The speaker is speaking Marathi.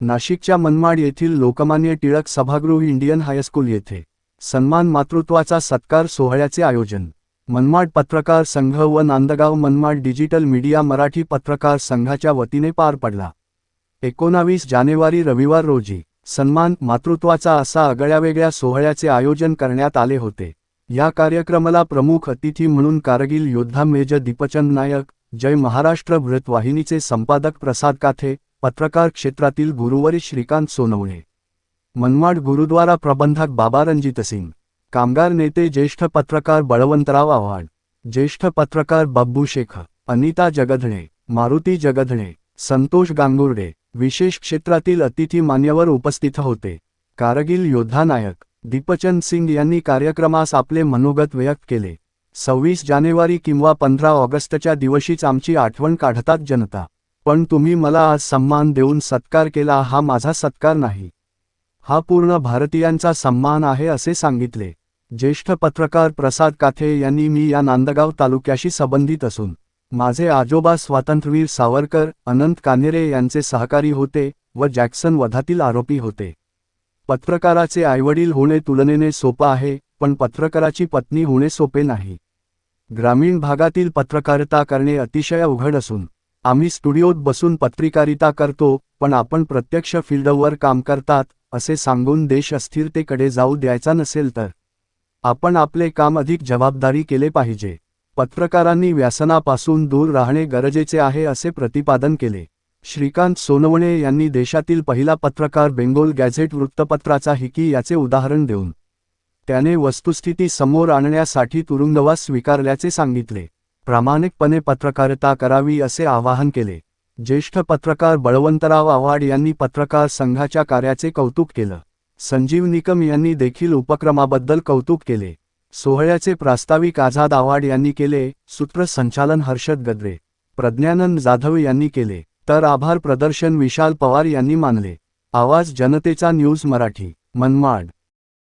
नाशिकच्या मनमाड येथील लोकमान्य टिळक सभागृह इंडियन हायस्कूल येथे सन्मान मातृत्वाचा सत्कार सोहळ्याचे आयोजन. मनमाड पत्रकार संघ व नांदगाव मनमाड डिजिटल मीडिया मराठी पत्रकार संघाच्या वतीने पार पडला. एकोणावीस जानेवारी रविवार रोजी सन्मान मातृत्वाचा असा आगळ्यावेगळ्या सोहळ्याचे आयोजन करण्यात आले होते. या कार्यक्रमाला प्रमुख अतिथी म्हणून कारगिल योद्धा मेजर दीपचंद नायक जय महाराष्ट्र वृत्तवाहिनीचे संपादक प्रसाद काथे पत्रकार क्षेत्रातील गुरुवारी श्रीकांत सोनवणे. मनमाड गुरुद्वारा प्रबंधक बाबा रणजित सिंग. कामगार नेते ज्येष्ठ पत्रकार बळवंतराव आव्हाड. ज्येष्ठ पत्रकार बब्बू शेख. अनिता जगधणे. मारुती जगधणे. संतोष गांगुर्डे. विशेष क्षेत्रातील अतिथी मान्यवर उपस्थित होते. कारगिल योद्धा नायक. दीपचंद सिंग यांनी कार्यक्रमास आपले मनोगत व्यक्त केले. सव्वीस जानेवारी किंवा पंधरा ऑगस्टच्या दिवशीच आमची आठवण काढतात जनता. पण तुम्ही मला आज सन्मान देऊन सत्कार केला हा माझा सत्कार नाही. हा पूर्ण भारतीयांचा सन्मान आहे असे सांगितले. ज्येष्ठ पत्रकार प्रसाद काथे यांनी मी या नांदगाव तालुक्याशी संबंधित असून माझे आजोबा स्वातंत्र्यवीर सावरकर अनंत कान्हेरे यांचे सहकारी होते व जॅक्सन वधातील आरोपी होते. पत्रकाराचे आईवडील होणे तुलनेने सोपं आहे पण पत्रकाराची पत्नी होणे सोपे नाही. ग्रामीण भागातील पत्रकारिता करणे अतिशय अवघड असून आम्ही स्टुडिओत बसून पत्रकारिता करतो पण आपण प्रत्यक्ष फील्डवर काम करतात असे सांगून देश अस्थिरतेकडे जाऊ द्यायचा नसेल तर. आपण आपले काम अधिक जबाबदारी केले पाहिजे. पत्रकारांनी व्यासनापासून दूर राहणे गरजेचे आहे असे प्रतिपादन केले. श्रीकांत सोनवणे यांनी देशातील पहिला पत्रकार बेंगोल गॅझेट वृत्तपत्राचा हिकी याचे उदाहरण देऊन त्याने वस्तुस्थिती समोर आणण्यासाठी तुरुंगवास स्वीकारल्याचे सांगितले. प्रामाणिकपणे पत्रकारिता करावी असे आवाहन केले. ज्येष्ठ पत्रकार बळवंतराव आव्हाड यांनी पत्रकार संघाच्या कार्याचे कौतुक केलं. संजीव निकम यांनी देखील उपक्रमाबद्दल कौतुक केले. सोहळ्याचे प्रास्ताविक आझाद आव्हाड यांनी केले सूत्रसंचालन हर्षद गद्रे प्रज्ञानंद जाधव यांनी केले तर आभार प्रदर्शन विशाल पवार यांनी मानले. आवाज जनतेचा न्यूज मराठी मनमाड.